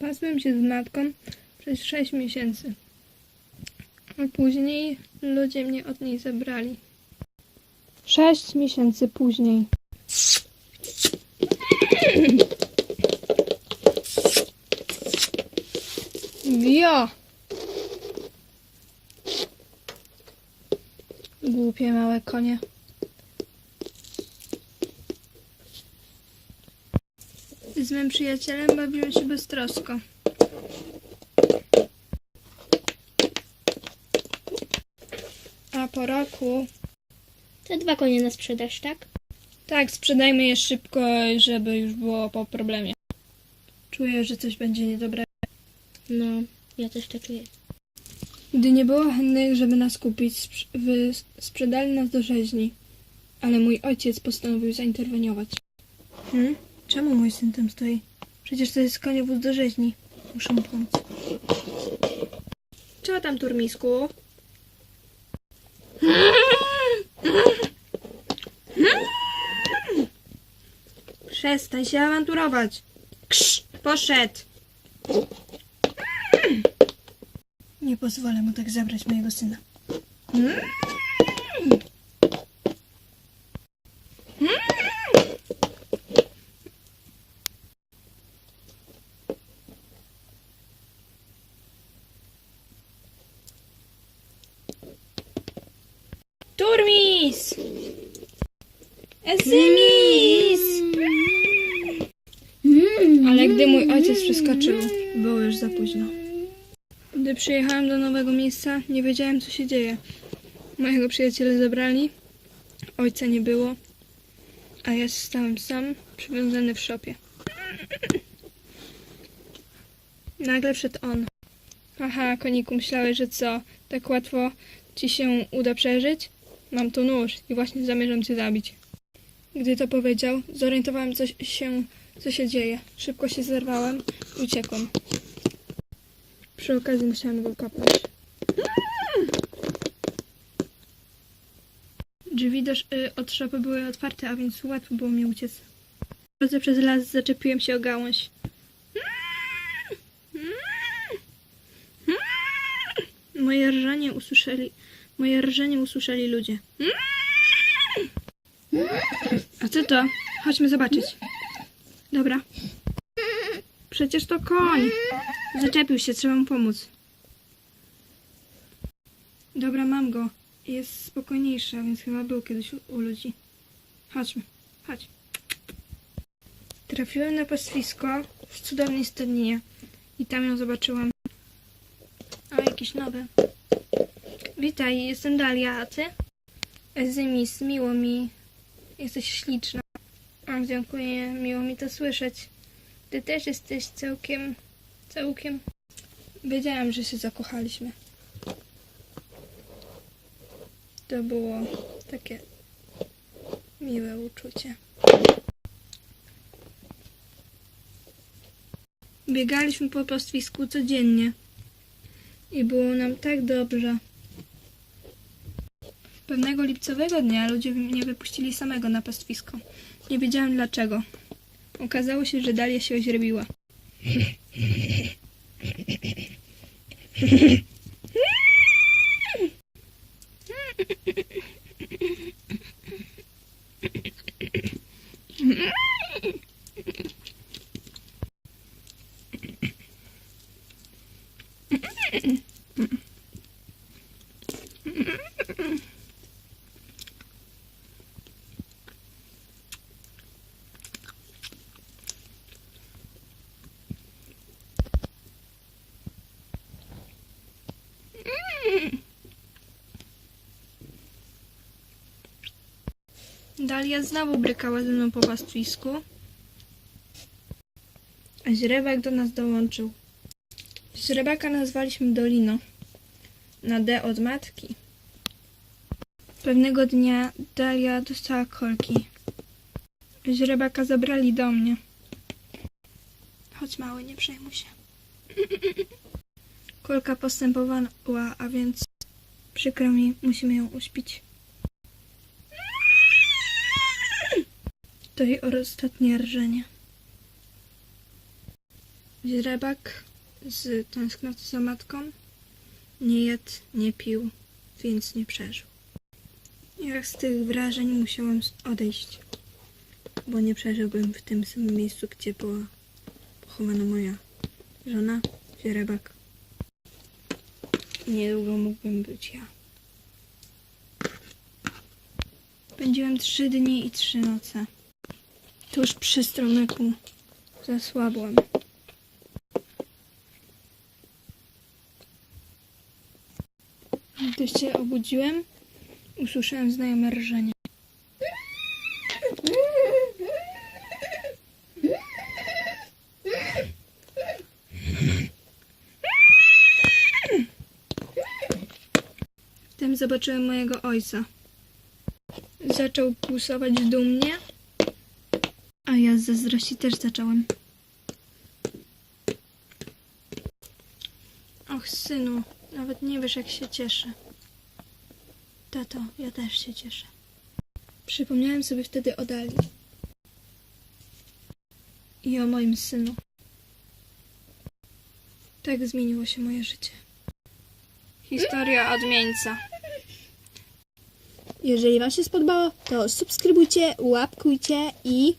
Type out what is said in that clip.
Pasłem się z matką przez 6 miesięcy. A później ludzie mnie od niej zabrali. Sześć miesięcy później. Wio! Głupie małe konie. Z mym przyjacielem bawiłem się beztrosko. A po roku... Te dwa konie na sprzedaż, tak? Tak, sprzedajmy je szybko, żeby już było po problemie. Czuję, że coś będzie niedobre. No, ja też to czuję. Gdy nie było chętnych, żeby nas kupić, sprzedali nas do rzeźni. Ale mój ojciec postanowił zainterweniować. Hmm? Czemu mój syn tam stoi? Przecież to jest koniowóz do rzeźni. Muszę mu pomóc. Co tam, turmisku? Przestań się awanturować. Krz, poszedł. Nie pozwolę mu tak zabrać mojego syna. Turmis! Ezymis! Ale gdy mój ojciec przeskoczył, było już za późno. Gdy przyjechałem do nowego miejsca, nie wiedziałem, co się dzieje. Mojego przyjaciela zabrali, ojca nie było, a ja stałem sam, przywiązany w szopie. Nagle wszedł on. Aha, koniku, myślałeś, że co, tak łatwo ci się uda przeżyć? Mam tu nóż i właśnie zamierzam cię zabić. Gdy to powiedział, zorientowałem co się, co się dzieje. Szybko się zerwałem i uciekłem. Przy okazji musiałem go kopnąć. Drzwi do, y, od szopy były otwarte, a więc łatwo było mi uciec. W drodze przez las zaczepiłem się o gałąź. Moje rżenie usłyszeli, moje rżenie usłyszeli ludzie. A co to? Chodźmy zobaczyć. Dobra. Przecież to koń. Zaczepił się, trzeba mu pomóc. Dobra, mam go. Jest spokojniejszy, a więc chyba był kiedyś u, ludzi. Chodźmy, chodź. Trafiłem na pastwisko w cudownej stadninie i tam ją zobaczyłam. A, jakiś nowy. Witaj, jestem Dalia, a ty? Ezymis, miło mi. Jesteś śliczna. A, dziękuję, miło mi to słyszeć. Ty też jesteś całkiem, całkiem... Wiedziałam, że się zakochaliśmy. To było takie miłe uczucie. Biegaliśmy po pastwisku codziennie i było nam tak dobrze. Pewnego lipcowego dnia ludzie mnie wypuścili samego na pastwisko. Nie wiedziałem dlaczego. Okazało się, że Dalia się oźrebiła. Dalia znowu brykała ze mną po pastwisku, a źrebak do nas dołączył. Źrebaka nazwaliśmy Dolino, na D od matki. Pewnego dnia Dalia dostała kolki. Źrebaka zabrali do mnie. Chodź mały, nie przejmuj się. Kolka postępowała, a więc przykro mi, musimy ją uśpić. To jej ostatnie rżenie. Źrebak z tęsknoty za matką nie jadł, nie pił, więc nie przeżył. Jak z tych wrażeń musiałam odejść, bo nie przeżyłbym w tym samym miejscu, gdzie była pochowana moja żona, źrebak. Niedługo mógłbym być ja. Spędziłem trzy dni i trzy noce. Tuż przy stromyku zasłabłem. Gdy się obudziłem, usłyszałem znajome rżenie. Zobaczyłem mojego ojca. Zaczął pulsować dumnie, a ja z zazdrości też zacząłem. Och, synu, nawet nie wiesz, jak się cieszę. Tato, ja też się cieszę. Przypomniałem sobie wtedy o Dali. I o moim synu. Tak zmieniło się moje życie. Historia odmieńca. Jeżeli Wam się spodobało, to subskrybujcie, łapkujcie i